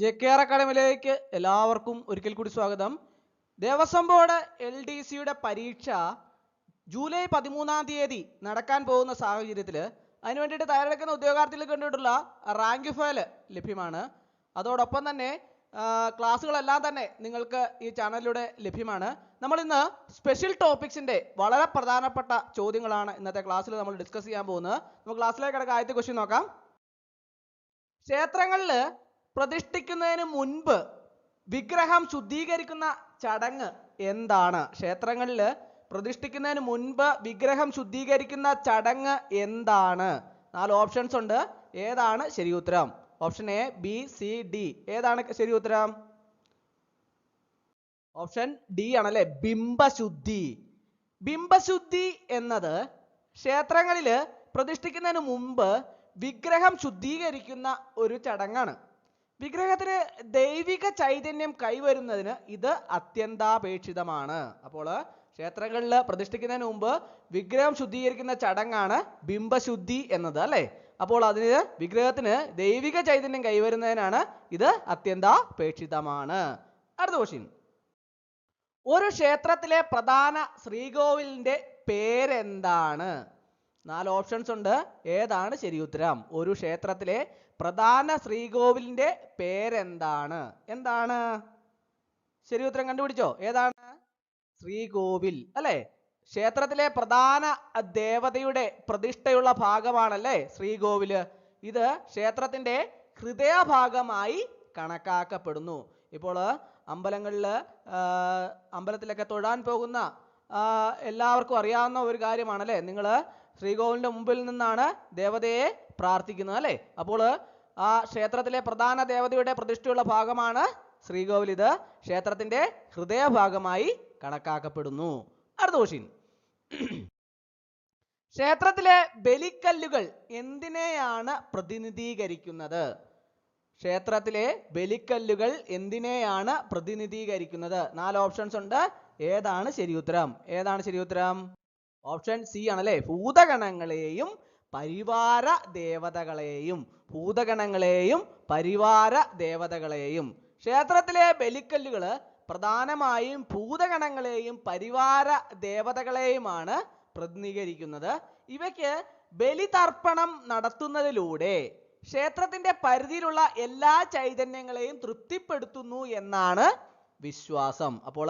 J K R അക്കാഡമിയിലേക്ക് എല്ലാവർക്കും ഒരിക്കൽ കൂടി സ്വാഗതം. ദേവസ്വം ബോർഡ് എൽ ഡി സിയുടെ പരീക്ഷ ജൂലൈ പതിമൂന്നാം തീയതി നടക്കാൻ പോകുന്ന സാഹചര്യത്തിൽ അതിനു വേണ്ടിയിട്ട് തയ്യാറെടുക്കുന്ന ഉദ്യോഗാർത്ഥികൾ കണ്ടിട്ടുള്ള റാങ്ക് ഫയൽ ലഭ്യമാണ്. അതോടൊപ്പം തന്നെ ക്ലാസ്സുകളെല്ലാം തന്നെ നിങ്ങൾക്ക് ഈ ചാനലിലൂടെ ലഭ്യമാണ്. നമ്മൾ ഇന്ന് സ്പെഷ്യൽ ടോപ്പിക്സിന്റെ വളരെ പ്രധാനപ്പെട്ട ചോദ്യങ്ങളാണ് ഇന്നത്തെ ക്ലാസ്സിൽ നമ്മൾ ഡിസ്കസ് ചെയ്യാൻ പോകുന്നത്. നമുക്ക് ക്ലാസ്സിലേക്ക് കിടക്കുക ആദ്യത്തെ ക്വസ്റ്റ്യൻ നോക്കാം. ക്ഷേത്രങ്ങളിൽ പ്രതിഷ്ഠിക്കുന്നതിന് മുൻപ് വിഗ്രഹം ശുദ്ധീകരിക്കുന്ന ചടങ്ങ് എന്താണ്? ക്ഷേത്രങ്ങളിൽ പ്രതിഷ്ഠിക്കുന്നതിന് മുൻപ് വിഗ്രഹം ശുദ്ധീകരിക്കുന്ന ചടങ്ങ് എന്താണ്? നാല് ഓപ്ഷൻസ് ഉണ്ട്. ഏതാണ്? ശരി ഉത്തരം. Option A B C D ഏതാണ് ശരി ഉത്തരം? ഓപ്ഷൻ ഡി ആണല്ലേ? ബിംബശുദ്ധി. ബിംബശുദ്ധി എന്നത് ക്ഷേത്രങ്ങളിൽ പ്രതിഷ്ഠിക്കുന്നതിന് മുമ്പ് വിഗ്രഹം ശുദ്ധീകരിക്കുന്ന ഒരു ചടങ്ങാണ്. വിഗ്രഹത്തിന് ദൈവിക ചൈതന്യം കൈവരുന്നതിന് ഇത് അത്യന്താപേക്ഷിതമാണ്. അപ്പോൾ ക്ഷേത്രങ്ങളിൽ പ്രതിഷ്ഠിക്കുന്നതിന് മുമ്പ് വിഗ്രഹം ശുദ്ധീകരിക്കുന്ന ചടങ്ങാണ് ബിംബശുദ്ധി എന്നത് അല്ലേ? അപ്പോൾ അതിന് വിഗ്രഹത്തിന് ദൈവിക ചൈതന്യം കൈവരുന്നതിനാണ് ഇത് അത്യന്താപേക്ഷിതമാണ്. അടുത്ത ക്വസ്റ്റ്യൻ ഒരു ക്ഷേത്രത്തിലെ പ്രധാന ശ്രീകോവിലിന്റെ പേരെന്താണ്? നാല് ഓപ്ഷൻസ് ഉണ്ട്. ഏതാണ് ശരി ഉത്തരം ഒരു ക്ഷേത്രത്തിലെ പ്രധാന ശ്രീകോവിലിന്റെ പേരെന്താണ്? എന്താണ്? ശരി ഉത്തരം കണ്ടുപിടിച്ചോ. ഏതാണ്? ശ്രീകോവിൽ അല്ലെ? ക്ഷേത്രത്തിലെ പ്രധാന ദേവതയുടെ പ്രതിഷ്ഠയുള്ള ഭാഗമാണല്ലേ ശ്രീകോവിൽ. ഇത് ക്ഷേത്രത്തിന്റെ ഹൃദയഭാഗമായി കണക്കാക്കപ്പെടുന്നു. ഇപ്പോൾ അമ്പലങ്ങളിൽ അമ്പലത്തിലൊക്കെ തൊഴാൻ പോകുന്ന എല്ലാവർക്കും അറിയാവുന്ന ഒരു കാര്യമാണല്ലേ? നിങ്ങൾ ശ്രീകോവിലിന്റെ മുമ്പിൽ നിന്നാണ് ദേവതയെ പ്രാർത്ഥിക്കുന്നത് അല്ലേ? അപ്പോൾ ആ ക്ഷേത്രത്തിലെ പ്രധാന ദേവതയുടെ പ്രതിഷ്ഠയുള്ള ഭാഗമാണ് ശ്രീകോവിൽ. ഇത് ക്ഷേത്രത്തിന്റെ ഹൃദയഭാഗമായി കണക്കാക്കപ്പെടുന്നു. ക്വസ്റ്റ്യൻ ക്ഷേത്രത്തിലെ ബലിക്കല്ലുകൾ എന്തിനെയാണ് പ്രതിനിധീകരിക്കുന്നത്? ക്ഷേത്രത്തിലെ ബലിക്കല്ലുകൾ എന്തിനെയാണ് പ്രതിനിധീകരിക്കുന്നത്? നാല് ഓപ്ഷൻസ് ഉണ്ട്. ഏതാണ് ശരി ഉത്തരം ഏതാണ് ശരി ഉത്തരം ഓപ്ഷൻ സി ആണല്ലേ? ഭൂതഗണങ്ങളെയും പരിവാര ദേവതകളെയും ഭൂതഗണങ്ങളെയും പരിവാര ദേവതകളെയും. ക്ഷേത്രത്തിലെ ബലിക്കല്ലുകൾ പ്രധാനമായും ഭൂതഗണങ്ങളെയും പരിവാര ദേവതകളെയുമാണ് പ്രതിനിധീകരിക്കുന്നത്. ഇവയ്ക്ക് ബലിതർപ്പണം നടത്തുന്നതിലൂടെ ക്ഷേത്രത്തിന്റെ പരിധിയിലുള്ള എല്ലാ ചൈതന്യങ്ങളെയും തൃപ്തിപ്പെടുത്തുന്നു എന്നാണ് വിശ്വാസം. അപ്പോൾ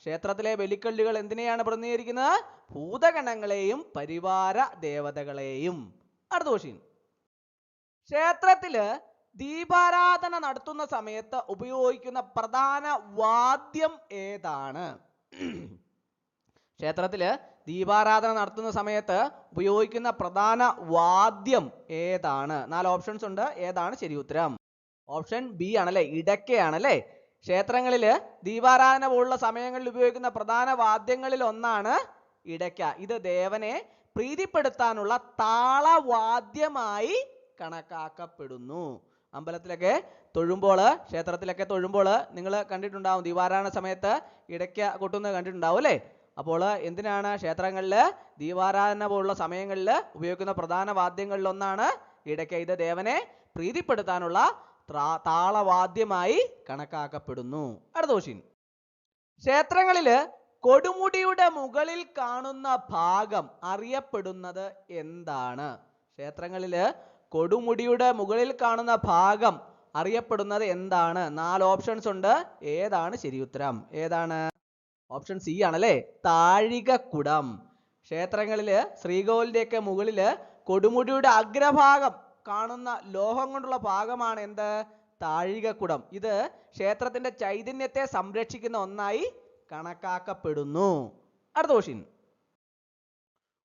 ക്ഷേത്രത്തിലെ ബലിക്കല്ലുകൾ എന്തിനെയാണ് പ്രതിനിധീകരിക്കുന്നത്? ഭൂതഗണങ്ങളെയും പരിവാര ദേവതകളെയും. അടുത്ത ക്വസ്റ്റ്യൻ ക്ഷേത്രത്തിൽ ദീപാരാധന നടത്തുന്ന സമയത്ത് ഉപയോഗിക്കുന്ന പ്രധാന വാദ്യം ഏതാണ്? ക്ഷേത്രത്തിൽ ദീപാരാധന നടത്തുന്ന സമയത്ത് ഉപയോഗിക്കുന്ന പ്രധാന വാദ്യം ഏതാണ്? നാല് ഓപ്ഷൻസ് ഉണ്ട്. ഏതാണ്? ശരി ഉത്തരം. ഓപ്ഷൻ ബി ആണല്ലേ? ഇടയ്ക്കയാണല്ലേ? ക്ഷേത്രങ്ങളിൽ ദീപാരാധന പോലുള്ള സമയങ്ങളിൽ ഉപയോഗിക്കുന്ന പ്രധാന വാദ്യങ്ങളിൽ ഒന്നാണ് ഇടയ്ക്ക. ഇത് ദേവനെ പ്രീതിപ്പെടുത്താനുള്ള താളവാദ്യമായി കണക്കാക്കപ്പെടുന്നു. അമ്പലത്തിലൊക്കെ തൊഴുമ്പോൾ ക്ഷേത്രത്തിലൊക്കെ തൊഴുമ്പോൾ നിങ്ങൾ കണ്ടിട്ടുണ്ടാവും ദീപാരാധന സമയത്ത് ഇടയ്ക്ക കൊട്ടുന്നത് കണ്ടിട്ടുണ്ടാവും അല്ലേ? അപ്പോൾ എന്തിനാണ് ക്ഷേത്രങ്ങളിൽ ദീപാരാധന പോലുള്ള സമയങ്ങളിൽ ഉപയോഗിക്കുന്ന പ്രധാന വാദ്യങ്ങളിലൊന്നാണ് ഇടയ്ക്ക. ഇത് ദേവനെ പ്രീതിപ്പെടുത്താനുള്ള താളവാദ്യമായി കണക്കാക്കപ്പെടുന്നു. അടുത്ത ക്വസ്റ്റ്യൻ ക്ഷേത്രങ്ങളിൽ കൊടുമുടിയുടെ മുകളിൽ കാണുന്ന ഭാഗം അറിയപ്പെടുന്നത് എന്താണ്? ക്ഷേത്രങ്ങളിൽ കൊടുമുടിയുടെ മുകളിൽ കാണുന്ന ഭാഗം അറിയപ്പെടുന്നത് എന്താണ്? നാല് ഓപ്ഷൻസ് ഉണ്ട്. ഏതാണ്? ശരി ഉത്തരം ഏതാണ്? ഓപ്ഷൻ സി ആണല്ലേ? താഴികക്കുടം. ക്ഷേത്രങ്ങളിൽ ശ്രീകോവിലിന്റെയൊക്കെ മുകളിൽ കൊടുമുടിയുടെ അഗ്രഭാഗം കാണുന്ന ലോഹം കൊണ്ടുള്ള ഭാഗമാണ് എന്ത്? താഴികക്കുടം. ഇത് ക്ഷേത്രത്തിന്റെ ചൈതന്യത്തെ സംരക്ഷിക്കുന്ന ഒന്നായി കണക്കാക്കപ്പെടുന്നു. അടുത്ത ക്വസ്റ്റ്യൻ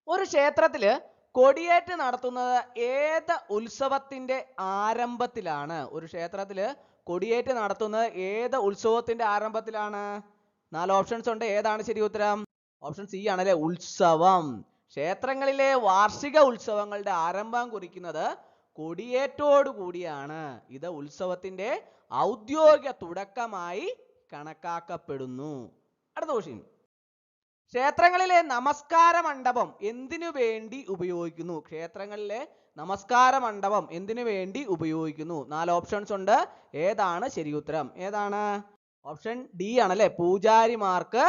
ഒരു ക്ഷേത്രത്തിൽ കൊടിയേറ്റ് നടത്തുന്നത് ഏത് ഉത്സവത്തിന്റെ ആരംഭത്തിലാണ്? ഒരു ക്ഷേത്രത്തിൽ കൊടിയേറ്റ് നടത്തുന്നത് ഏത് ഉത്സവത്തിന്റെ ആരംഭത്തിലാണ്? നാല് ഓപ്ഷൻസ് ഉണ്ട്. ഏതാണ് ശരി ഉത്തരം? ഓപ്ഷൻ സി ആണല്ലേ. ഉത്സവം. ക്ഷേത്രങ്ങളിലെ വാർഷിക ഉത്സവങ്ങളുടെ ആരംഭം കുറിക്കുന്നത് കൂടിയാണ്. ഇത് ഉത്സവത്തിന്റെ ഔദ്യോഗിക തുടക്കമായി കണക്കാക്കപ്പെടുന്നു. അടുത്ത ക്വസ്റ്റ്യൻ ക്ഷേത്രങ്ങളിലെ നമസ്കാര മണ്ഡപം എന്തിനു വേണ്ടി ഉപയോഗിക്കുന്നു? ക്ഷേത്രങ്ങളിലെ നമസ്കാര മണ്ഡപം എന്തിനു വേണ്ടി ഉപയോഗിക്കുന്നു? നാല് ഓപ്ഷൻസ് ഉണ്ട്. ഏതാണ് ശരി ഉത്തരം ഏതാണ്? ഓപ്ഷൻ ഡി ആണല്ലേ. പൂജാരിമാർക്ക്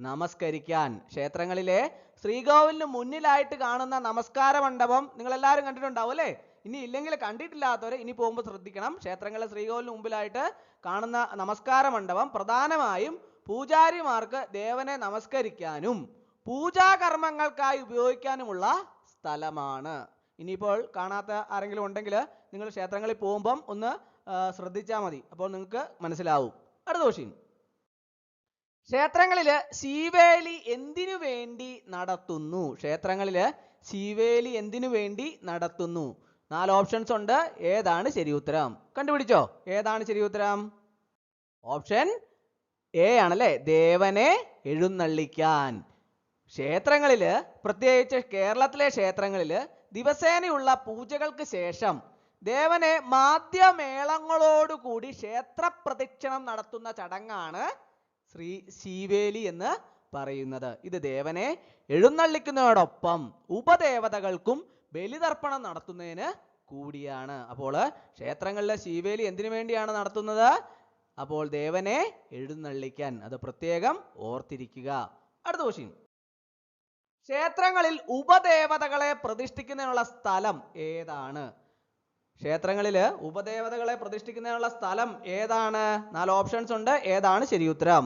നമസ്കരിക്കാൻ. ക്ഷേത്രങ്ങളിലെ ശ്രീകോവിലിന് മുന്നിലായിട്ട് കാണുന്ന നമസ്കാര മണ്ഡപം നിങ്ങൾ എല്ലാവരും കണ്ടിട്ടുണ്ടാവും അല്ലേ? ഇനി ഇല്ലെങ്കിൽ കണ്ടിട്ടില്ലാത്തവർ ഇനി പോകുമ്പോൾ ശ്രദ്ധിക്കണം. ക്ഷേത്രങ്ങളിലെ ശ്രീകോവിലിന് മുമ്പിലായിട്ട് കാണുന്ന നമസ്കാര മണ്ഡപം പ്രധാനമായും പൂജാരിമാർക്ക് ദേവനെ നമസ്കരിക്കാനും പൂജാകർമ്മങ്ങൾക്കായി ഉപയോഗിക്കാനുമുള്ള സ്ഥലമാണ്. ഇനിയിപ്പോൾ കാണാത്ത ആരെങ്കിലും ഉണ്ടെങ്കിൽ നിങ്ങൾ ക്ഷേത്രങ്ങളിൽ പോകുമ്പം ഒന്ന് ശ്രദ്ധിച്ചാൽ മതി. അപ്പോൾ നിങ്ങൾക്ക് മനസ്സിലാവും. അടുത്ത ക്വസ്റ്റ്യൻ ക്ഷേത്രങ്ങളിൽ ശീവേലി എന്തിനു വേണ്ടി നടത്തുന്നു? ക്ഷേത്രങ്ങളിൽ ശീവേലി എന്തിനു വേണ്ടി നടത്തുന്നു? നാല് ഓപ്ഷൻസ് ഉണ്ട്. ഏതാണ് ശരി ഉത്തരം കണ്ടുപിടിച്ചോ. ഏതാണ് ശരി ഉത്തരം ഓപ്ഷൻ എ ആണല്ലേ? ദേവനെ എഴുന്നള്ളിക്കാൻ. ക്ഷേത്രങ്ങളിൽ പ്രത്യേകിച്ച് കേരളത്തിലെ ക്ഷേത്രങ്ങളിൽ ദിവസേനയുള്ള പൂജകൾക്ക് ശേഷം ദേവനെ മാധ്യമേളങ്ങളോടുകൂടി ക്ഷേത്ര പ്രദക്ഷിണം നടത്തുന്ന ചടങ്ങാണ് ശ്രീ ശീവേലി എന്ന് പറയുന്നത്. ഇത് ദേവനെ എഴുന്നള്ളിക്കുന്നതോടൊപ്പം ഉപദേവതകൾക്കും ബലിതർപ്പണം നടത്തുന്നതിന് കൂടിയാണ്. അപ്പോൾ ക്ഷേത്രങ്ങളിലെ ശീവേലി എന്തിനു വേണ്ടിയാണ് നടത്തുന്നത്? അപ്പോൾ ദേവനെ എഴുന്നള്ളിക്കാൻ അത് പ്രത്യേകം ഓർത്തിരിക്കുക. അടുത്ത ക്വസ്റ്റ്യൻ ക്ഷേത്രങ്ങളിൽ ഉപദേവതകളെ പ്രതിഷ്ഠിക്കുന്നതിനുള്ള സ്ഥലം ഏതാണ്? ക്ഷേത്രങ്ങളിൽ ഉപദേവതകളെ പ്രതിഷ്ഠിക്കുന്നതിനുള്ള സ്ഥലം ഏതാണ്? നാല് ഓപ്ഷൻസ് ഉണ്ട്. ഏതാണ്? ശരി ഉത്തരം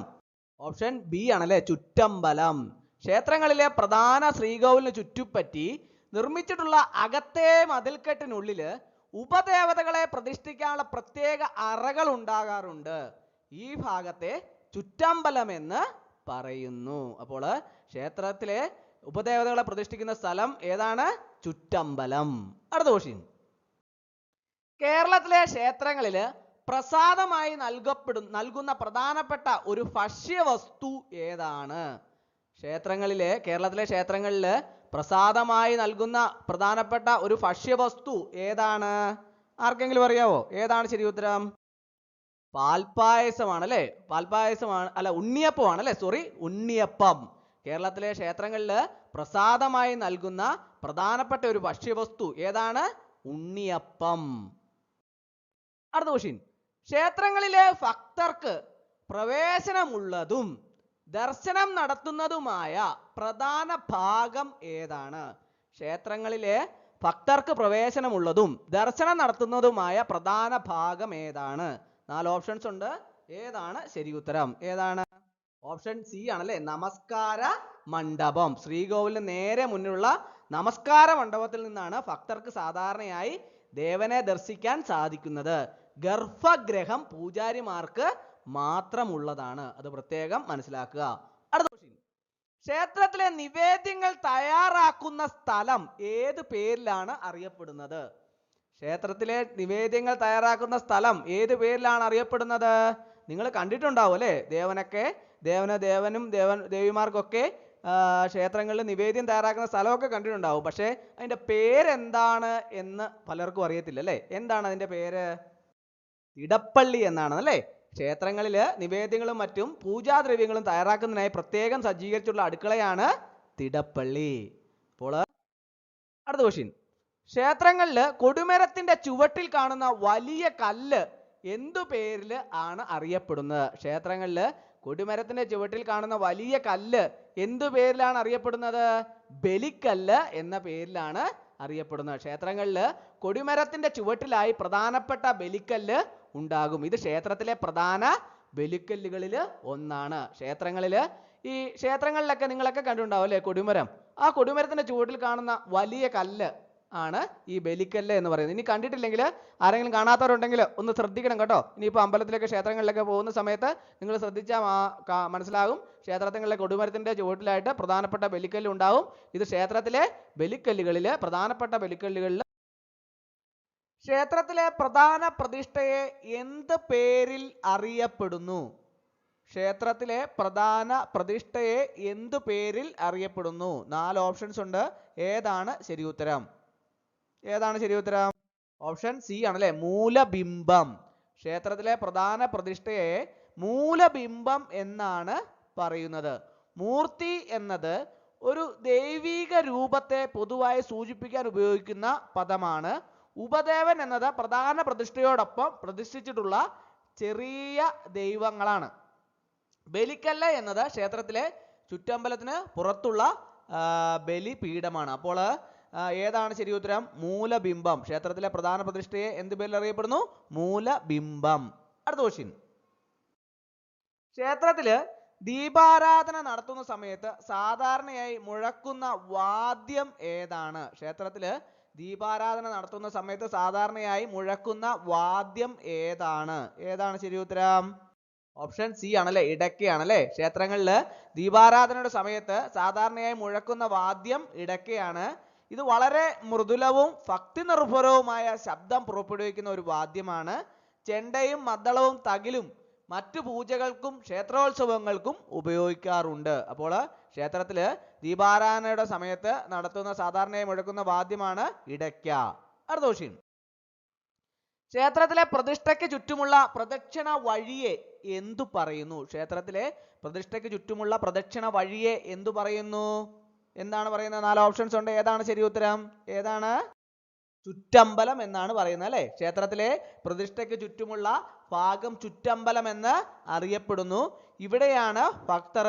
ഓപ്ഷൻ ബി ആണല്ലേ? ചുറ്റമ്പലം. ക്ഷേത്രങ്ങളിലെ പ്രധാന ശ്രീകോവിലിന് ചുറ്റുപറ്റി നിർമ്മിച്ചിട്ടുള്ള അകത്തെ മതിൽക്കെട്ടിനുള്ളിൽ ഉപദേവതകളെ പ്രതിഷ്ഠിക്കാനുള്ള പ്രത്യേക അറകൾ ഉണ്ടാകാറുണ്ട്. ഈ ഭാഗത്തെ ചുറ്റമ്പലമെന്ന് പറയുന്നു. അപ്പോൾ ക്ഷേത്രത്തിലെ ഉപദേവതകളെ പ്രതിഷ്ഠിക്കുന്ന സ്ഥലം ഏതാണ്? ചുറ്റമ്പലം. അടുത്ത ക്വസ്റ്റ്യൻ കേരളത്തിലെ ക്ഷേത്രങ്ങളിൽ പ്രസാദമായി നൽകപ്പെടും നൽകുന്ന പ്രധാനപ്പെട്ട ഒരു ഭക്ഷ്യവസ്തു ഏതാണ്? ക്ഷേത്രങ്ങളിലെ കേരളത്തിലെ ക്ഷേത്രങ്ങളിൽ പ്രസാദമായി നൽകുന്ന പ്രധാനപ്പെട്ട ഒരു ഭക്ഷ്യവസ്തു ഏതാണ്? ആർക്കെങ്കിലും അറിയാവോ? ഏതാണ് ശരി ഉത്തരം? പാൽപ്പായസമാണ് അല്ലേ പാൽപ്പായസമാണ് അല്ല ഉണ്ണിയപ്പമാണ് അല്ലേ സോറി ഉണ്ണിയപ്പം. കേരളത്തിലെ ക്ഷേത്രങ്ങളിൽ പ്രസാദമായി നൽകുന്ന പ്രധാനപ്പെട്ട ഒരു ഭക്ഷ്യവസ്തു ഏതാണ്? ഉണ്ണിയപ്പം. അടുത്ത ക്വസ്റ്റ്യൻ ക്ഷേത്രങ്ങളിലെ ഭക്തർക്ക് പ്രവേശനമുള്ളതും ദർശനം നടത്തുന്നതുമായ പ്രധാന ഭാഗം ഏതാണ്? ക്ഷേത്രങ്ങളിലെ ഭക്തർക്ക് പ്രവേശനമുള്ളതും ദർശനം നടത്തുന്നതുമായ പ്രധാന ഭാഗം ഏതാണ്? നാല് ഓപ്ഷൻസ് ഉണ്ട്. ഏതാണ്? ശരി ഉത്തരം. ഏതാണ്? ഓപ്ഷൻ സി ആണല്ലേ? നമസ്കാര മണ്ഡപം. ശ്രീകോവിലിന് നേരെ മുന്നിലുള്ള നമസ്കാര മണ്ഡപത്തിൽ നിന്നാണ് ഭക്തർക്ക് സാധാരണയായി ദേവനെ ദർശിക്കാൻ സാധിക്കുന്നത്. ഗർഭഗ്രഹം പൂജാരിമാർക്ക് മാത്രമുള്ളതാണ്. അത് പ്രത്യേകം മനസ്സിലാക്കുക. അടുത്ത ക്വസ്റ്റ്യൻ ക്ഷേത്രത്തിലെ നിവേദ്യങ്ങൾ തയ്യാറാക്കുന്ന സ്ഥലം ഏത് പേരിലാണ് അറിയപ്പെടുന്നത്? ക്ഷേത്രത്തിലെ നിവേദ്യങ്ങൾ തയ്യാറാക്കുന്ന സ്ഥലം ഏത് പേരിലാണ് അറിയപ്പെടുന്നത്? നിങ്ങൾ കണ്ടിട്ടുണ്ടാവും അല്ലേ? ദേവനൊക്കെ ദേവന ദേവനും ദേവൻ ദേവിമാർക്കൊക്കെ ക്ഷേത്രങ്ങളിൽ നിവേദ്യം തയ്യാറാക്കുന്ന സ്ഥലമൊക്കെ കണ്ടിട്ടുണ്ടാവും. പക്ഷേ അതിന്റെ പേരെന്താണ് എന്ന് പലർക്കും അറിയത്തില്ല അല്ലേ? എന്താണ് അതിന്റെ പേര്? ഇടപ്പള്ളി എന്നാണ് അല്ലേ? ക്ഷേത്രങ്ങളിൽ നിവേദ്യങ്ങളും മറ്റും പൂജാദ്രവ്യങ്ങളും തയ്യാറാക്കുന്നതിനായി പ്രത്യേകം സജ്ജീകരിച്ചുള്ള അടുക്കളയാണ് തിടപ്പള്ളി. അപ്പോൾ അടുത്ത ക്വസ്റ്റ്യൻ ക്ഷേത്രങ്ങളിൽ കൊടിമരത്തിന്റെ ചുവട്ടിൽ കാണുന്ന വലിയ കല്ല് എന്തു പേരിൽ ആണ് അറിയപ്പെടുന്നത്? ക്ഷേത്രങ്ങളിൽ കൊടിമരത്തിന്റെ ചുവട്ടിൽ കാണുന്ന വലിയ കല്ല് എന്തു പേരിലാണ് അറിയപ്പെടുന്നത്? ബലിക്കല്ല് എന്ന പേരിലാണ് അറിയപ്പെടുന്നത്. ക്ഷേത്രങ്ങളിൽ കൊടിമരത്തിന്റെ ചുവട്ടിലായി പ്രധാനപ്പെട്ട ബലിക്കല്ല് ഉണ്ടാകും. ഇത് ക്ഷേത്രത്തിലെ പ്രധാന ബലിക്കല്ലുകളിൽ ഒന്നാണ്. ക്ഷേത്രങ്ങളിൽ ഈ ക്ഷേത്രങ്ങളിലൊക്കെ നിങ്ങളൊക്കെ കണ്ടിട്ടുണ്ടാവും അല്ലേ? കൊടിമരം. ആ കൊടിമരത്തിന്റെ ചുവട്ടിൽ കാണുന്ന വലിയ കല്ല് ആണ് ഈ ബലിക്കല്ല് എന്ന് പറയുന്നത്. ഇനി കണ്ടിട്ടില്ലെങ്കിൽ ആരെങ്കിലും കാണാത്തവരുണ്ടെങ്കിൽ ഒന്ന് ശ്രദ്ധിക്കണം കേട്ടോ. ഇനിയിപ്പോൾ അമ്പലത്തിലൊക്കെ ക്ഷേത്രങ്ങളിലൊക്കെ പോകുന്ന സമയത്ത് നിങ്ങൾ ശ്രദ്ധിച്ചാൽ മനസ്സിലാകും. ക്ഷേത്രത്തിലെ കൊടുമരത്തിന്റെ ചുവട്ടിലായിട്ട് പ്രധാനപ്പെട്ട ബലിക്കല്ല് ഉണ്ടാവും. ഇത് ക്ഷേത്രത്തിലെ ബലിക്കല്ലുകളിൽ പ്രധാനപ്പെട്ട ബലിക്കല്ലുകളിൽ ക്ഷേത്രത്തിലെ പ്രധാന പ്രതിഷ്ഠയെ എന്ത് പേരിൽ അറിയപ്പെടുന്നു? ക്ഷേത്രത്തിലെ പ്രധാന പ്രതിഷ്ഠയെ എന്തു പേരിൽ അറിയപ്പെടുന്നു? നാല് ഓപ്ഷൻസ് ഉണ്ട്. ഏതാണ് ശരി ഉത്തരം? ഏതാണ് ശരി ഉത്തരം? ഓപ്ഷൻ സി ആണല്ലേ? മൂലബിംബം. ക്ഷേത്രത്തിലെ പ്രധാന പ്രതിഷ്ഠയെ മൂലബിംബം എന്നാണ് പറയുന്നത്. മൂർത്തി എന്നത് ഒരു ദൈവീക രൂപത്തെ പൊതുവായി സൂചിപ്പിക്കാൻ ഉപയോഗിക്കുന്ന പദമാണ് ഉപദേവൻ എന്നത് പ്രധാന പ്രതിഷ്ഠയോടൊപ്പം പ്രതിഷ്ഠിച്ചിട്ടുള്ള ചെറിയ ദൈവങ്ങളാണ്. ബലിക്കല്ല എന്നത് ക്ഷേത്രത്തിലെ ചുറ്റമ്പലത്തിന് പുറത്തുള്ള ബലിപീഠമാണ്. അപ്പോൾ ഏതാണ് ശരി ഉത്തരം? മൂലബിംബം. ക്ഷേത്രത്തിലെ പ്രധാന പ്രതിഷ്ഠയെ എന്ത് പേരിൽ അറിയപ്പെടുന്നു? മൂലബിംബം. അടുത്ത ക്വസ്റ്റ്യൻ ക്ഷേത്രത്തിൽ ദീപാരാധന നടത്തുന്ന സമയത്ത് സാധാരണയായി മുഴക്കുന്ന വാദ്യം ഏതാണ്? ക്ഷേത്രത്തിൽ ദീപാരാധന നടത്തുന്ന സമയത്ത് സാധാരണയായി മുഴക്കുന്ന വാദ്യം ഏതാണ്? ഏതാണ് ശരി ഉത്തരം? ഓപ്ഷൻ സി ആണല്ലേ ഇടയ്ക്കയാണല്ലേ. ക്ഷേത്രങ്ങളിൽ ദീപാരാധനയുടെ സമയത്ത് സാധാരണയായി മുഴക്കുന്ന വാദ്യം ഇടയ്ക്കയാണ്. ഇത് വളരെ മൃദുലവും ഭക്തി നിർഭരവുമായ ശബ്ദം പുറപ്പെടുവിക്കുന്ന ഒരു വാദ്യമാണ്. ചെണ്ടയും മദ്ദളവും തകിലും മറ്റു പൂജകൾക്കും ക്ഷേത്രോത്സവങ്ങൾക്കും ഉപയോഗിക്കാറുണ്ട്. അപ്പോൾ ക്ഷേത്രത്തിൽ ദീപാരാധനയുടെ സമയത്ത് നടത്തുന്ന സാധാരണയായി മുഴക്കുന്ന വാദ്യമാണ് ഇടയ്ക്ക. അടുത്ത ക്വസ്റ്റ്യൻ ക്ഷേത്രത്തിലെ പ്രതിഷ്ഠയ്ക്ക് ചുറ്റുമുള്ള പ്രദക്ഷിണ വഴിയെ എന്തു പറയുന്നു? ക്ഷേത്രത്തിലെ പ്രതിഷ്ഠയ്ക്ക് ചുറ്റുമുള്ള പ്രദക്ഷിണ വഴിയെ എന്തു പറയുന്നു? എന്താണ് പറയുന്നത്? നാല് ഓപ്ഷൻസ് ഉണ്ട്. ഏതാണ് ശരി ഉത്തരം? ഏതാണ്? ചുറ്റമ്പലം എന്നാണ് പറയുന്നത് അല്ലെ? ക്ഷേത്രത്തിലെ പ്രതിഷ്ഠയ്ക്ക് ചുറ്റുമുള്ള ഭാഗം ചുറ്റമ്പലം എന്ന് അറിയപ്പെടുന്നു. ഇവിടെയാണ് ഭക്തർ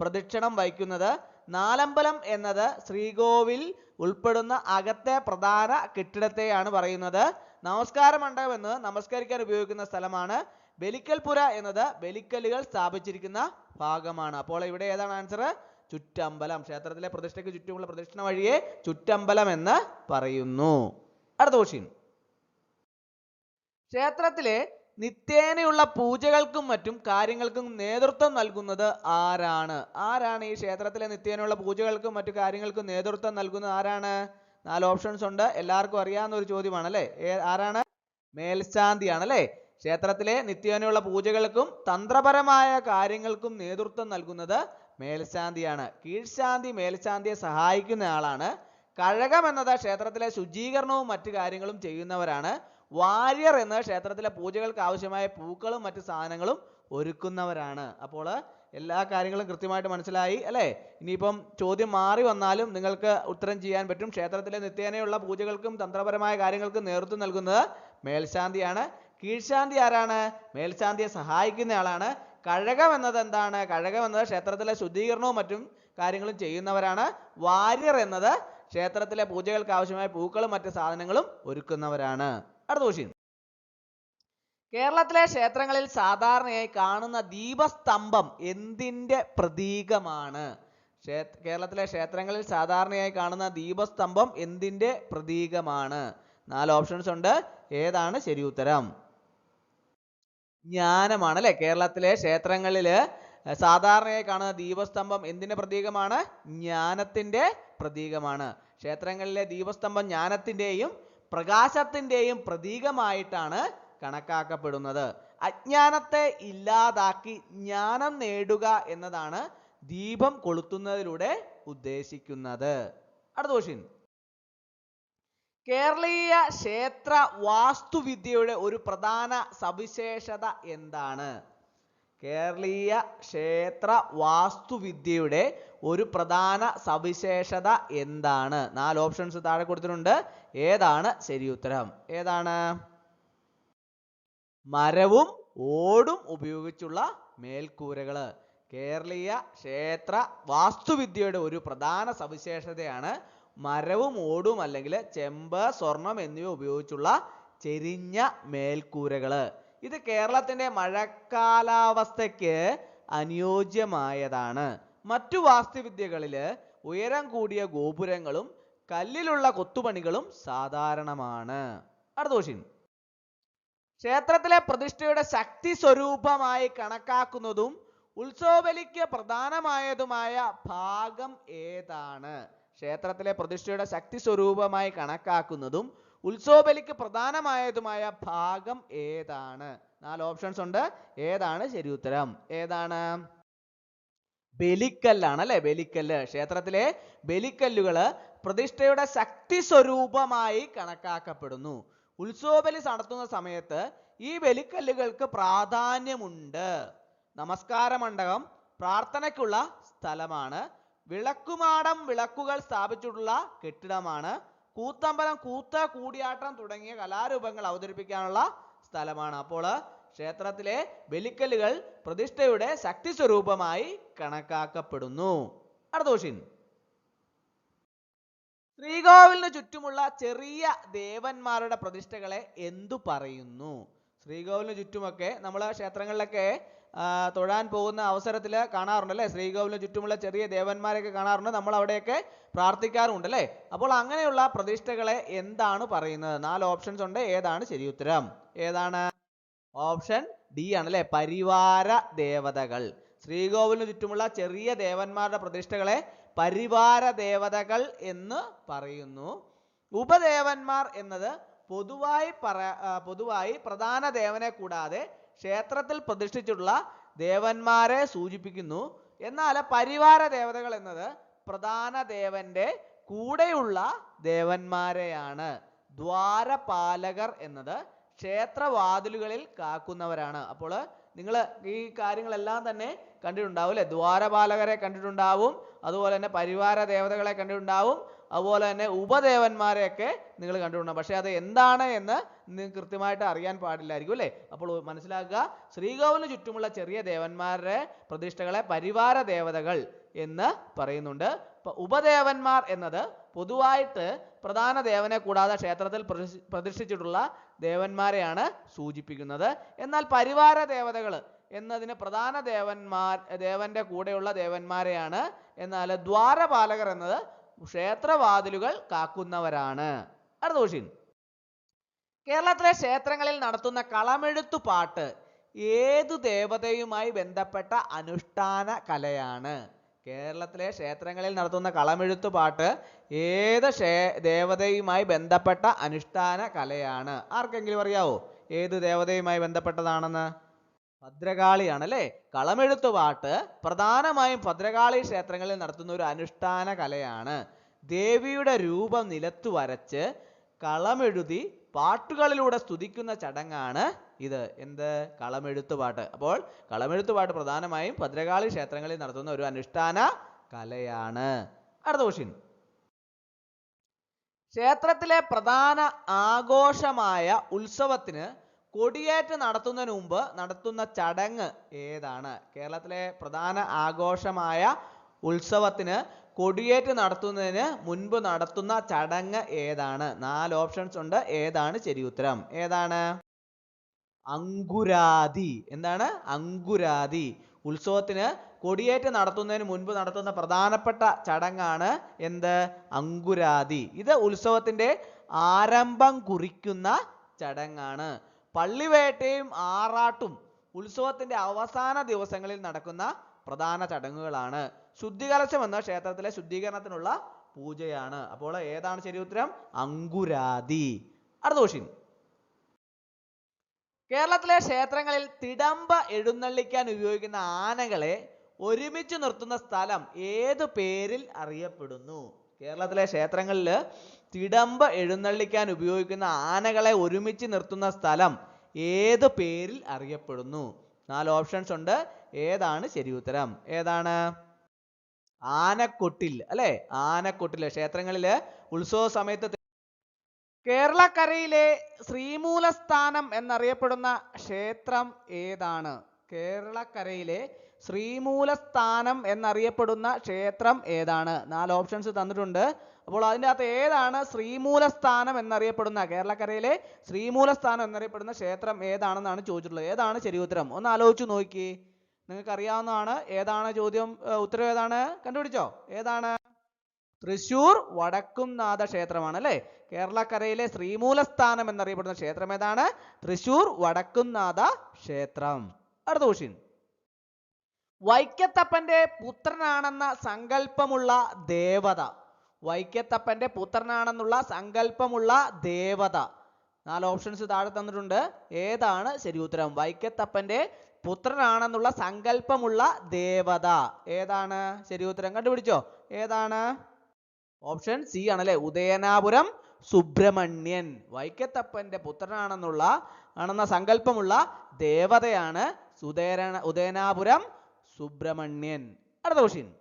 പ്രദക്ഷിണം വഹിക്കുന്നത് നാലമ്പലം എന്നത് ശ്രീകോവിൽ ഉൾപ്പെടുന്ന അകത്തെ പ്രധാന കെട്ടിടത്തെയാണ് പറയുന്നത്. നമസ്കാര മണ്ഡപം എന്ന് നമസ്കരിക്കാൻ ഉപയോഗിക്കുന്ന സ്ഥലമാണ്. ബലിക്കൽപുര എന്നത് ബലിക്കല്ലുകൾ സ്ഥാപിച്ചിരിക്കുന്ന ഭാഗമാണ്. അപ്പോൾ ഇവിടെ ഏതാണ് ആൻസർ ചുറ്റമ്പലം. ക്ഷേത്രത്തിലെ പ്രതിഷ്ഠയ്ക്ക് ചുറ്റുമുള്ള പ്രദക്ഷിണ വഴിയെ ചുറ്റമ്പലം എന്ന് പറയുന്നു. അടുത്ത ക്വസ്റ്റ്യൻ ക്ഷേത്രത്തിലെ നിത്യേനയുള്ള പൂജകൾക്കും മറ്റും കാര്യങ്ങൾക്കും നേതൃത്വം നൽകുന്നത് ആരാണ്? ആരാണ് ഈ ക്ഷേത്രത്തിലെ നിത്യേനയുള്ള പൂജകൾക്കും മറ്റു കാര്യങ്ങൾക്കും നേതൃത്വം നൽകുന്നത്? ആരാണ്? നാല് ഓപ്ഷൻസ് ഉണ്ട്. എല്ലാവർക്കും അറിയാവുന്ന ഒരു ചോദ്യമാണ് അല്ലേ ആരാണ്? മേൽശാന്തിയാണ് അല്ലേ ക്ഷേത്രത്തിലെ നിത്യേനയുള്ള പൂജകൾക്കും തന്ത്രപരമായ കാര്യങ്ങൾക്കും നേതൃത്വം നൽകുന്നത് മേൽശാന്തിയാണ്. കീഴ്ശാന്തി മേൽശാന്തിയെ സഹായിക്കുന്ന ആളാണ്. കഴകം എന്നത് ക്ഷേത്രത്തിലെ ശുചീകരണവും മറ്റു കാര്യങ്ങളും ചെയ്യുന്നവരാണ്. വാര്യർ എന്ന ക്ഷേത്രത്തിലെ പൂജകൾക്ക് ആവശ്യമായ പൂക്കളും മറ്റ് സാധനങ്ങളും ഒരുക്കുന്നവരാണ്. അപ്പോൾ എല്ലാ കാര്യങ്ങളും കൃത്യമായിട്ട് മനസ്സിലായി അല്ലേ? ഇനിയിപ്പം ചോദ്യം മാറി വന്നാലും നിങ്ങൾക്ക് ഉത്തരം ചെയ്യാൻ പറ്റും. ക്ഷേത്രത്തിലെ നിത്യേനയുള്ള പൂജകൾക്കും തന്ത്രപരമായ കാര്യങ്ങൾക്കും നേതൃത്വം നൽകുന്നത് മേൽശാന്തിയാണ്. കീഴ്ശാന്തി ആരാണ്? മേൽശാന്തിയെ സഹായിക്കുന്ന ആളാണ്. കഴകം എന്നത് എന്താണ്? കഴകം എന്നത് ക്ഷേത്രത്തിലെ ശുദ്ധീകരണവും മറ്റും കാര്യങ്ങളും ചെയ്യുന്നവരാണ്. വാര്യർ എന്നത് ക്ഷേത്രത്തിലെ പൂജകൾക്ക് ആവശ്യമായ പൂക്കളും മറ്റ് സാധനങ്ങളും ഒരുക്കുന്നവരാണ്. അടുത്ത ക്വസ്റ്റ്യൻ കേരളത്തിലെ ക്ഷേത്രങ്ങളിൽ സാധാരണയായി കാണുന്ന ദീപസ്തംഭം എന്തിന്റെ പ്രതീകമാണ്? കേരളത്തിലെ ക്ഷേത്രങ്ങളിൽ സാധാരണയായി കാണുന്ന ദീപസ്തംഭം എന്തിന്റെ പ്രതീകമാണ്? നാല് ഓപ്ഷൻസ് ഉണ്ട്. ഏതാണ്? ശരി ഉത്തരം. ജ്ഞാനമാണ് അല്ലെ? കേരളത്തിലെ ക്ഷേത്രങ്ങളിൽ സാധാരണയായി കാണുന്ന ദീപസ്തംഭം എന്തിന്റെ പ്രതീകമാണ്? ജ്ഞാനത്തിന്റെ പ്രതീകമാണ്. ക്ഷേത്രങ്ങളിലെ ദീപസ്തംഭം ജ്ഞാനത്തിന്റെയും പ്രകാശത്തിന്റെയും പ്രതീകമായിട്ടാണ് കണക്കാക്കപ്പെടുന്നത്. അജ്ഞാനത്തെ ഇല്ലാതാക്കി ജ്ഞാനം നേടുക എന്നതാണ് ദീപം കൊളുത്തുന്നതിലൂടെ ഉദ്ദേശിക്കുന്നത്. അടുത്ത ക്വസ്റ്റ്യൻ കേരളീയ ക്ഷേത്ര വാസ്തുവിദ്യയുടെ ഒരു പ്രധാന സവിശേഷത എന്താണ്? കേരളീയ ക്ഷേത്ര വാസ്തുവിദ്യയുടെ ഒരു പ്രധാന സവിശേഷത എന്താണ്? നാല് ഓപ്ഷൻസ് താഴെ കൊടുത്തിട്ടുണ്ട്. ഏതാണ്? ശരി ഉത്തരം. ഏതാണ്? മരവും ഓടും ഉപയോഗിച്ചുള്ള മേൽക്കൂരകൾ. കേരളീയ ക്ഷേത്ര വാസ്തുവിദ്യയുടെ ഒരു പ്രധാന സവിശേഷതയാണ് മരവും ഓടും അല്ലെങ്കിൽ ചെമ്പ് സ്വർണം എന്നിവ ഉപയോഗിച്ചുള്ള ചെരിഞ്ഞ മേൽക്കൂരകൾ. ഇത് കേരളത്തിന്റെ മഴക്കാലാവസ്ഥയ്ക്ക് അനുയോജ്യമായതാണ്. മറ്റു വാസ്തുവിദ്യകളിൽ ഉയരം കൂടിയ ഗോപുരങ്ങളും കല്ലിലുള്ള കൊത്തുപണികളും സാധാരണമാണ്. അടുത്ത ക്വസ്റ്റ്യൻ ക്ഷേത്രത്തിലെ പ്രതിഷ്ഠയുടെ ശക്തി സ്വരൂപമായി കണക്കാക്കുന്നതും ഉത്സവബലിക്ക് പ്രധാനമായതുമായ ഭാഗം ഏതാണ്? ക്ഷേത്രത്തിലെ പ്രതിഷ്ഠയുടെ ശക്തി സ്വരൂപമായി കണക്കാക്കുന്നതും ഉത്സവബലിക്ക് പ്രധാനമായതുമായ ഭാഗം ഏതാണ്? നാല് ഓപ്ഷൻസ് ഉണ്ട്. ഏതാണ്? ശരി ഉത്തരം. ഏതാണ്? ബലിക്കല്ലാണ് അല്ലെ? ബലിക്കല്ല്. ക്ഷേത്രത്തിലെ ബലിക്കല്ലുകൾ പ്രതിഷ്ഠയുടെ ശക്തി സ്വരൂപമായി കണക്കാക്കപ്പെടുന്നു. ഉത്സവബലി നടത്തുന്ന സമയത്ത് ഈ ബലിക്കല്ലുകൾക്ക് പ്രാധാന്യമുണ്ട്. നമസ്കാര മണ്ഡപം പ്രാർത്ഥനയ്ക്കുള്ള സ്ഥലമാണ്. വിളക്കുമാടം വിളക്കുകൾ സ്ഥാപിച്ചിട്ടുള്ള കെട്ടിടമാണ്. കൂത്തമ്പലം കൂത്ത കൂടിയാട്ടം തുടങ്ങിയ കലാരൂപങ്ങൾ അവതരിപ്പിക്കാനുള്ള സ്ഥലമാണ്. അപ്പോൾ ക്ഷേത്രത്തിലെ ബലിക്കല്ലുകൾ പ്രതിഷ്ഠയുടെ ശക്തി സ്വരൂപമായി കണക്കാക്കപ്പെടുന്നു. അടുത്ത ക്വസ്റ്റ്യൻ ശ്രീകോവിലിന് ചുറ്റുമുള്ള ചെറിയ ദേവന്മാരുടെ പ്രതിഷ്ഠകളെ എന്തു പറയുന്നു? ശ്രീകോവിലിന് ചുറ്റുമൊക്കെ നമ്മൾ ക്ഷേത്രങ്ങളിലൊക്കെ തൊഴാൻ പോകുന്ന അവസരത്തിൽ കാണാറുണ്ട് അല്ലേ ശ്രീകോവിലിന് ചുറ്റുമുള്ള ചെറിയ ദേവന്മാരെയൊക്കെ കാണാറുണ്ട്. നമ്മൾ അവിടെയൊക്കെ പ്രാർത്ഥിക്കാറുണ്ട് അല്ലേ അപ്പോൾ അങ്ങനെയുള്ള പ്രതിഷ്ഠകളെ എന്താണ് പറയുന്നത്? നാല് ഓപ്ഷൻസ് ഉണ്ട്. ഏതാണ് ശരി ഉത്തരം? ഏതാണ്? ഓപ്ഷൻ ഡി ആണ് അല്ലേ പരിവാര ദേവതകൾ. ശ്രീകോവിലിന് ചുറ്റുമുള്ള ചെറിയ ദേവന്മാരുടെ പ്രതിഷ്ഠകളെ പരിവാര ദേവതകൾ എന്ന് പറയുന്നു. ഉപദേവന്മാർ എന്നത് പൊതുവായി പറ പൊതുവായി പ്രധാന ദേവനെ കൂടാതെ ക്ഷേത്രത്തിൽ പ്രതിഷ്ഠിച്ചിട്ടുള്ള ദേവന്മാരെ സൂചിപ്പിക്കുന്നു. എന്നാൽ പരിവാര ദേവതകൾ എന്നത് പ്രധാന ദേവന്റെ കൂടെയുള്ള ദേവന്മാരെയാണ്. ദ്വാരപാലകർ എന്നത് ക്ഷേത്രവാതിലുകളിൽ കാക്കുന്നവരാണ്. അപ്പോൾ നിങ്ങൾ ഈ കാര്യങ്ങളെല്ലാം തന്നെ കണ്ടിട്ടുണ്ടാവും അല്ലേ? ദ്വാരപാലകരെ കണ്ടിട്ടുണ്ടാവും അതുപോലെ തന്നെ പരിവാര ദേവതകളെ കണ്ടിട്ടുണ്ടാവും അതുപോലെ തന്നെ ഉപദേവന്മാരെയൊക്കെ നിങ്ങൾ കണ്ടിട്ടുണ്ട്. പക്ഷേ അത് എന്താണ് എന്ന് നിങ്ങൾക്ക് കൃത്യമായിട്ട് അറിയാൻ പാടില്ലായിരിക്കും അല്ലേ? അപ്പോൾ മനസ്സിലാക്കുക ശ്രീകോവിന് ചുറ്റുമുള്ള ചെറിയ ദേവന്മാരുടെ പ്രതിഷ്ഠകളെ പരിവാര ദേവതകൾ എന്ന് പറയുന്നുണ്ട്. ഉപദേവന്മാർ എന്നത് പൊതുവായിട്ട് പ്രധാന ദേവനെ കൂടാതെ ക്ഷേത്രത്തിൽ പ്രതിഷ്ഠി- പ്രതിഷ്ഠിച്ചിട്ടുള്ള ദേവന്മാരെയാണ് സൂചിപ്പിക്കുന്നത്. എന്നാൽ പരിവാര ദേവതകൾ എന്നതിന് പ്രധാന ദേവന്മാർ ദേവന്റെ കൂടെയുള്ള ദേവന്മാരെയാണ്. എന്നാൽ ദ്വാരപാലകർ എന്നത് ക്ഷേത്രവാതിലുകൾ കാക്കുന്നവരാണ്. അടുത്ത ക്വസ്റ്റ്യൻ കേരളത്തിലെ ക്ഷേത്രങ്ങളിൽ നടത്തുന്ന കളമെഴുത്തു പാട്ട് ഏതു ദേവതയുമായി ബന്ധപ്പെട്ട അനുഷ്ഠാന കലയാണ്? കേരളത്തിലെ ക്ഷേത്രങ്ങളിൽ നടത്തുന്ന കളമെഴുത്തു പാട്ട് ഏത് ദേവതയുമായി ബന്ധപ്പെട്ട അനുഷ്ഠാന കലയാണ്? ആർക്കെങ്കിലും അറിയാവോ? ഏത് ദേവതയുമായി ബന്ധപ്പെട്ടതാണെന്ന്? ഭദ്രകാളിയാണ് അല്ലേ കളമെഴുത്ത് പാട്ട് പ്രധാനമായും ഭദ്രകാളി ക്ഷേത്രങ്ങളിൽ നടത്തുന്ന ഒരു അനുഷ്ഠാന കലയാണ്. ദേവിയുടെ രൂപം നിലത്തു വരച്ച് കളമെഴുതി പാട്ടുകളിലൂടെ സ്തുതിക്കുന്ന ചടങ്ങാണ് ഇത്. എന്ത്? കളമെഴുത്ത് പാട്ട് അപ്പോൾ കളമെഴുത്ത് പാട്ട് പ്രധാനമായും ഭദ്രകാളി ക്ഷേത്രങ്ങളിൽ നടത്തുന്ന ഒരു അനുഷ്ഠാന കലയാണ്. അടുത്ത ക്വസ്റ്റ്യൻ ക്ഷേത്രത്തിലെ പ്രധാന ആഘോഷമായ ഉത്സവത്തിന് കൊടിയേറ്റ് നടത്തുന്നതിന് മുമ്പ് നടത്തുന്ന ചടങ്ങ് ഏതാണ്? കേരളത്തിലെ പ്രധാന ആഘോഷമായ ഉത്സവത്തിന് കൊടിയേറ്റ് നടത്തുന്നതിന് മുൻപ് നടത്തുന്ന ചടങ്ങ് ഏതാണ്? നാല് ഓപ്ഷൻസ് ഉണ്ട്. ഏതാണ്? ശരി ഉത്തരം. ഏതാണ്? അങ്കുരാതി. എന്താണ്? അങ്കുരാതി. ഉത്സവത്തിന് കൊടിയേറ്റ് നടത്തുന്നതിന് മുൻപ് നടത്തുന്ന പ്രധാനപ്പെട്ട ചടങ്ങാണ് എന്ത്? അങ്കുരാതി. ഇത് ഉത്സവത്തിന്റെ ആരംഭം കുറിക്കുന്ന ചടങ്ങാണ്. പള്ളിവേട്ടയും ആറാട്ടും ഉത്സവത്തിന്റെ അവസാന ദിവസങ്ങളിൽ നടക്കുന്ന പ്രധാന ചടങ്ങുകളാണ്. ശുദ്ധികലശം എന്ന ക്ഷേത്രത്തിലെ ശുദ്ധീകരണത്തിനുള്ള പൂജയാണ്. അപ്പോൾ ഏതാണ് ശരി ഉത്തരം? അങ്കുരാതി അടുത്ത കേരളത്തിലെ ക്ഷേത്രങ്ങളിൽ തിടമ്പ എഴുന്നള്ളിക്കാൻ ഉപയോഗിക്കുന്ന ആനകളെ ഒരുമിച്ച് നിർത്തുന്ന സ്ഥലം ഏത് പേരിൽ അറിയപ്പെടുന്നു? കേരളത്തിലെ ക്ഷേത്രങ്ങളിൽ തിടമ്പ എഴുന്നള്ളിക്കാൻ ഉപയോഗിക്കുന്ന ആനകളെ ഒരുമിച്ച് നിർത്തുന്ന സ്ഥലം ഏത് പേരിൽ അറിയപ്പെടുന്നു? നാല് ഓപ്ഷൻസ് ഉണ്ട്. ഏതാണ് ശരി ഉത്തരം? ഏതാണ്? ആനക്കൊട്ടിൽ അല്ലെ? ആനക്കൊട്ടിൽ ക്ഷേത്രങ്ങളിൽ ഉത്സവ സമയത്ത് കേരളക്കരയിലെ ശ്രീമൂലസ്ഥാനം എന്നറിയപ്പെടുന്ന ക്ഷേത്രം ഏതാണ്? കേരളക്കരയിലെ ശ്രീമൂലസ്ഥാനം എന്നറിയപ്പെടുന്ന ക്ഷേത്രം ഏതാണ്? നാല് ഓപ്ഷൻസ് തന്നിട്ടുണ്ട്. അപ്പോൾ അതിന്റെ അകത്ത് ഏതാണ് ശ്രീമൂലസ്ഥാനം എന്നറിയപ്പെടുന്ന? കേരളക്കരയിലെ ശ്രീമൂലസ്ഥാനം എന്നറിയപ്പെടുന്ന ക്ഷേത്രം ഏതാണെന്നാണ് ചോദിച്ചിട്ടുള്ളത്. ഏതാണ് ശരി ഉത്തരം? ഒന്ന് ആലോചിച്ച് നോക്കി. നിങ്ങൾക്ക് അറിയാവുന്നതാണ് ഏതാണ് ചോദ്യം? ഉത്തരം ഏതാണ്? കണ്ടുപിടിച്ചോ. ഏതാണ്? തൃശൂർ വടക്കുംനാഥ ക്ഷേത്രമാണ് അല്ലേ? കേരളക്കരയിലെ ശ്രീമൂലസ്ഥാനം എന്നറിയപ്പെടുന്ന ക്ഷേത്രം ഏതാണ്? തൃശൂർ വടക്കുംനാഥ ക്ഷേത്രം. അടുത്ത ക്വസ്റ്റ്യൻ വൈക്കത്തപ്പന്റെ പുത്രനാണെന്ന സങ്കല്പമുള്ള ദേവത. വൈക്കത്തപ്പന്റെ പുത്രനാണെന്നുള്ള സങ്കല്പമുള്ള ദേവത. നാല് ഓപ്ഷൻസ് താഴെ തന്നിട്ടുണ്ട്. ഏതാണ്? ശരി ഉത്തരം. വൈക്കത്തപ്പന്റെ പുത്രനാണെന്നുള്ള സങ്കല്പമുള്ള ദേവത. ഏതാണ്? ശരി ഉത്തരം. കണ്ടുപിടിച്ചോ. ഏതാണ്? ഓപ്ഷൻ സി ആണല്ലേ. ഉദയനാപുരം സുബ്രഹ്മണ്യൻ. വൈക്കത്തപ്പന്റെ പുത്രനാണെന്നുള്ള ആണെന്ന സങ്കല്പമുള്ള ദേവതയാണ് സുദേരണ ഉദയനാപുരം സുബ്രഹ്മണ്യൻ. അടുത്ത ക്വസ്റ്റ്യൻ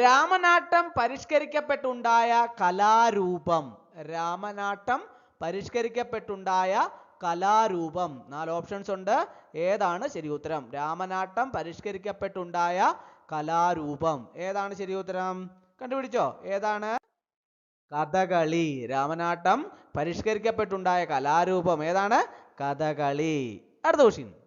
രാമനാട്ടം പരിഷ്കരിക്കപ്പെട്ടുണ്ടായ കലാരൂപം. രാമനാട്ടം പരിഷ്കരിക്കപ്പെട്ടുണ്ടായ കലാരൂപം. നാല് ഓപ്ഷൻസ് ഉണ്ട്. ഏതാണ് ശരി ഉത്തരം? രാമനാട്ടം പരിഷ്കരിക്കപ്പെട്ടുണ്ടായ കലാരൂപം. ഏതാണ് ശരി ഉത്തരം? കണ്ടുപിടിച്ചോ? ഏതാണ്? കഥകളി. രാമനാട്ടം പരിഷ്കരിക്കപ്പെട്ടുണ്ടായ കലാരൂപം. ഏതാണ്? കഥകളി. അടുത്ത ക്വസ്റ്റ്യൻ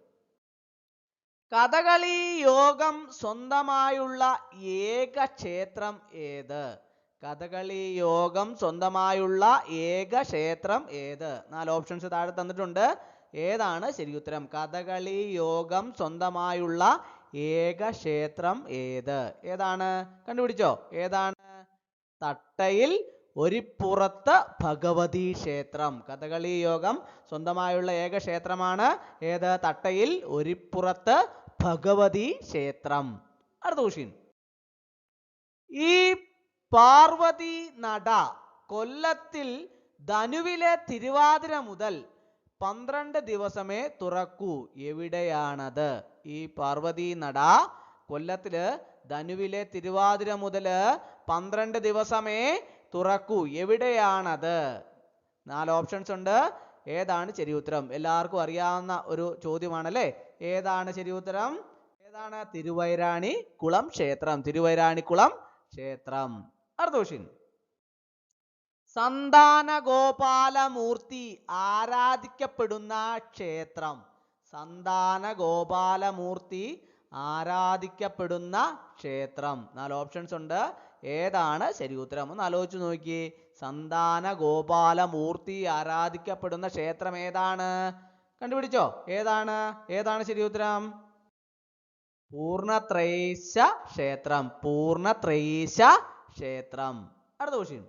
കഥകളി യോഗം സ്വന്തമായുള്ള ഏക ക്ഷേത്രം ഏത്? കഥകളി യോഗം സ്വന്തമായുള്ള ഏക ക്ഷേത്രം ഏത്? നാല് ഓപ്ഷൻസ് താഴെ തന്നിട്ടുണ്ട്. ഏതാണ് ശരി ഉത്തരം? കഥകളി യോഗം സ്വന്തമായുള്ള ഏക ക്ഷേത്രം ഏത്? ഏതാണ്? കണ്ടുപിടിച്ചോ? ഏതാണ്? തട്ടയിൽ ഒരിപ്പുറത്ത് ഭഗവതി ക്ഷേത്രം. കഥകളി യോഗം സ്വന്തമായുള്ള ഏക ക്ഷേത്രമാണ്. ഏത്? തട്ടയിൽ ഒരിപ്പുറത്ത് ഭഗവതി ക്ഷേത്രം. അടുത്ത ക്വസ്റ്റ്യൻ ഈ പാർവതി നട കൊല്ലത്തിൽ ധനുവിലെ തിരുവാതിര മുതൽ പന്ത്രണ്ട് ദിവസമേ തുറക്കൂ. എവിടെയാണത്? ഈ പാർവതി നട കൊല്ലത്തിൽ ധനുവിലെ തിരുവാതിര മുതൽ പന്ത്രണ്ട് ദിവസമേ തുറക്കൂ. എവിടെയാണത്? നാല് ഓപ്ഷൻസ് ഉണ്ട്. ഏതാണ് ശരി ഉത്തരം? എല്ലാവർക്കും അറിയാവുന്ന ഒരു ചോദ്യമാണല്ലേ? ഏതാണ് ശരി ഉത്തരം? ഏതാണ്? തിരുവൈരാണി കുളം ക്ഷേത്രം. തിരുവൈരാണിക്കുളം ക്ഷേത്രം. അടുത്ത ക്വസ്റ്റ്യൻ സന്താന ഗോപാലമൂർത്തി ആരാധിക്കപ്പെടുന്ന ക്ഷേത്രം. സന്താന ഗോപാലമൂർത്തി ആരാധിക്കപ്പെടുന്ന ക്ഷേത്രം. നാല് ഓപ്ഷൻസ് ഉണ്ട്. ഏതാണ്? ശരി ഉത്തരം. ഒന്ന് ആലോചിച്ച് നോക്കിയേ. സന്താന ഗോപാലമൂർത്തി ആരാധിക്കപ്പെടുന്ന ക്ഷേത്രം ഏതാണ്? കണ്ടുപിടിച്ചോ? ഏതാണ്? ഏതാണ് ശരി ഉത്തരം? പൂർണത്രയീശ ക്ഷേത്രം. പൂർണത്രയീശ ക്ഷേത്രം. അടുത്ത ക്വസ്റ്റ്യൻ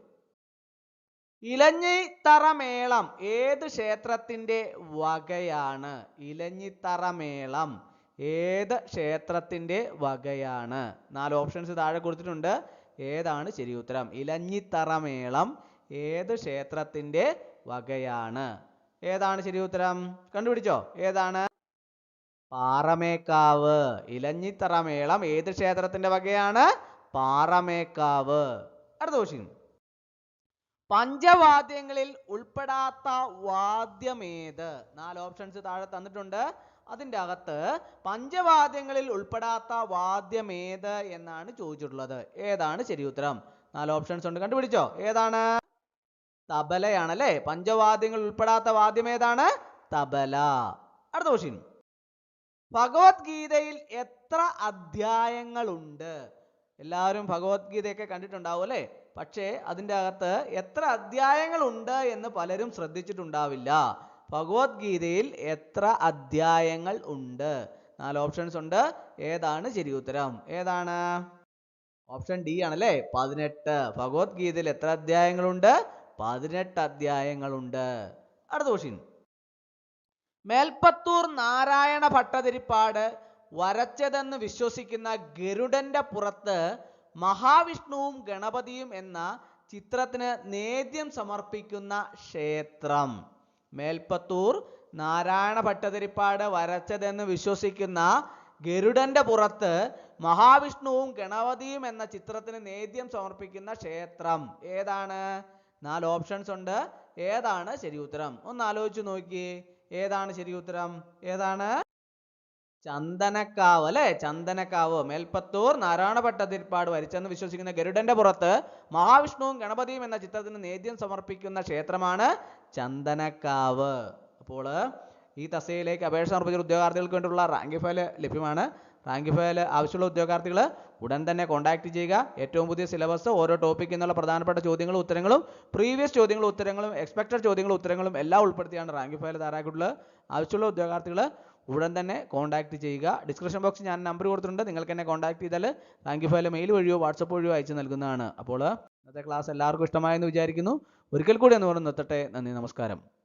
ഇലഞ്ഞിത്തറമേളം ഏത് ക്ഷേത്രത്തിന്റെ വകയാണ്? ഇലഞ്ഞിത്തറമേളം ഏത് ക്ഷേത്രത്തിന്റെ വകയാണ്? നാല് ഓപ്ഷൻസ് താഴെ കൊടുത്തിട്ടുണ്ട്. ഏതാണ് ശരി ഉത്തരം? ഇലഞ്ഞിത്തറമേളം ഏത് ക്ഷേത്രത്തിന്റെ വകയാണ്? ഏതാണ് ശരി ഉത്തരം? കണ്ടുപിടിച്ചോ. ഏതാണ്? പാറമേക്കാവ്. ഇലഞ്ഞിത്തറമേളം ഏത് ക്ഷേത്രത്തിന്റെ വകയാണ്? പാറമേക്കാവ്. അടുത്ത ക്വസ്റ്റ്യൻ പഞ്ചവാദ്യങ്ങളിൽ ഉൾപ്പെടാത്ത വാദ്യമേത്? നാല് ഓപ്ഷൻസ് താഴെ തന്നിട്ടുണ്ട്. അതിന്റെ അകത്ത് പഞ്ചവാദ്യങ്ങളിൽ ഉൾപ്പെടാത്ത വാദ്യമേത് എന്നാണ് ചോദിച്ചിട്ടുള്ളത്. ഏതാണ് ശരി ഉത്തരം? നാല് ഓപ്ഷൻസ് ഉണ്ട്. കണ്ടുപിടിച്ചോ. ഏതാണ്? തബലയാണല്ലേ? പഞ്ചവാദ്യങ്ങൾ ഉൾപ്പെടാത്ത വാദ്യം ഏതാണ്? തബല. അടുത്ത ക്വസ്റ്റ്യൻ ഭഗവത്ഗീതയിൽ എത്ര അധ്യായങ്ങളുണ്ട്? എല്ലാവരും ഭഗവത്ഗീതയൊക്കെ കണ്ടിട്ടുണ്ടാവും അല്ലേ? പക്ഷേ അതിന്റെ അകത്ത് എത്ര അധ്യായങ്ങളുണ്ട് എന്ന് പലരും ശ്രദ്ധിച്ചിട്ടുണ്ടാവില്ല. ഭഗവത്ഗീതയിൽ എത്ര അധ്യായങ്ങൾ ഉണ്ട്? നാല് ഓപ്ഷൻസ് ഉണ്ട്. ഏതാണ്? ശരി ഉത്തരം. ഏതാണ്? ഓപ്ഷൻ ഡി ആണല്ലേ? പതിനെട്ട്. ഭഗവത്ഗീതയിൽ എത്ര അധ്യായങ്ങളുണ്ട്? പതിനെട്ട് അധ്യായങ്ങളുണ്ട്. അടുത്ത ക്വസ്റ്റ്യൻ മേൽപ്പത്തൂർ നാരായണ ഭട്ടതിരിപ്പാട് വരച്ചതെന്ന് വിശ്വസിക്കുന്ന ഗരുഡന്റെ പുറത്ത് മഹാവിഷ്ണുവും ഗണപതിയും എന്ന ചിത്രത്തിന് നേദ്യം സമർപ്പിക്കുന്ന ക്ഷേത്രം. മേൽപ്പത്തൂർ നാരായണ ഭട്ടതിരിപ്പാട് വരച്ചതെന്ന് വിശ്വസിക്കുന്ന ഗരുഡന്റെ പുറത്ത് മഹാവിഷ്ണുവും ഗണപതിയും എന്ന ചിത്രത്തിന് നേദ്യം സമർപ്പിക്കുന്ന ക്ഷേത്രം. ഏതാണ്? നാല് ഓപ്ഷൻസ് ഉണ്ട്. ഏതാണ് ശരി ഉത്തരം? ഒന്ന് ആലോചിച്ച് നോക്കിയേ. ഏതാണ് ശരി ഉത്തരം? ഏതാണ്? ചന്ദനക്കാവ് അല്ലെ? ചന്ദനക്കാവ്. മേൽപ്പത്തൂർ നാരായണ ഭട്ടതിരിപ്പാട് വരിച്ചെന്ന് വിശ്വസിക്കുന്ന ഗരുഡന്റെ പുറത്ത് മഹാവിഷ്ണുവും ഗണപതിയും എന്ന ചിത്രത്തിന് നേദ്യം സമർപ്പിക്കുന്ന ക്ഷേത്രമാണ് ചന്ദനക്കാവ്. അപ്പോൾ ഈ തസ്തികയിലേക്ക് അപേക്ഷ സമർപ്പിച്ച ഉദ്യോഗാർത്ഥികൾക്ക് വേണ്ടിയുള്ള റാങ്ക് ഫയൽ ലഭ്യമാണ്. റാങ്ക് ഫയൽ ആവശ്യമുള്ള ഉദ്യോഗാർത്ഥികൾ ഉടൻ തന്നെ കോൺടാക്ട് ചെയ്യുക. ഏറ്റവും പുതിയ സിലബസ് ഓരോ ടോപ്പിക്കിൽ നിന്നുള്ള പ്രധാനപ്പെട്ട ചോദ്യങ്ങളും ഉത്തരങ്ങളും പ്രീവിയസ് ചോദ്യങ്ങളും ഉത്തരങ്ങളും എക്സ്പെക്റ്റഡ് ചോദ്യങ്ങളും ഉത്തരങ്ങളും എല്ലാം ഉൾപ്പെടുത്തിയാണ് റാങ്ക് ഫയൽ തയ്യാറാക്കിയിട്ടുള്ളത് ആവശ്യമുള്ള ഉദ്യോഗാർത്ഥികൾ. ഉടൻ തന്നെ കോൺടാക്ട് ചെയ്യുക. ഡിസ്ക്രിപ്ഷൻ ബോക്സിൽ ഞാൻ നമ്പർ കൊടുത്തിട്ടുണ്ട്. നിങ്ങൾക്ക് എന്നെ കോൺടാക്ട് ചെയ്താൽ റാങ്ക് ഫയൽ മെയിൽ വഴിയോ വാട്സപ്പ് വഴിയോ അയച്ചു നൽകുന്നതാണ്. അപ്പോൾ ഇന്നത്തെ ക്ലാസ് എല്ലാവർക്കും ഇഷ്ടമായെന്ന് വിചാരിക്കുന്നു. ഒരിക്കൽ കൂടി എന്ന് പറഞ്ഞു നിർത്തട്ടെ. നന്ദി നമസ്കാരം.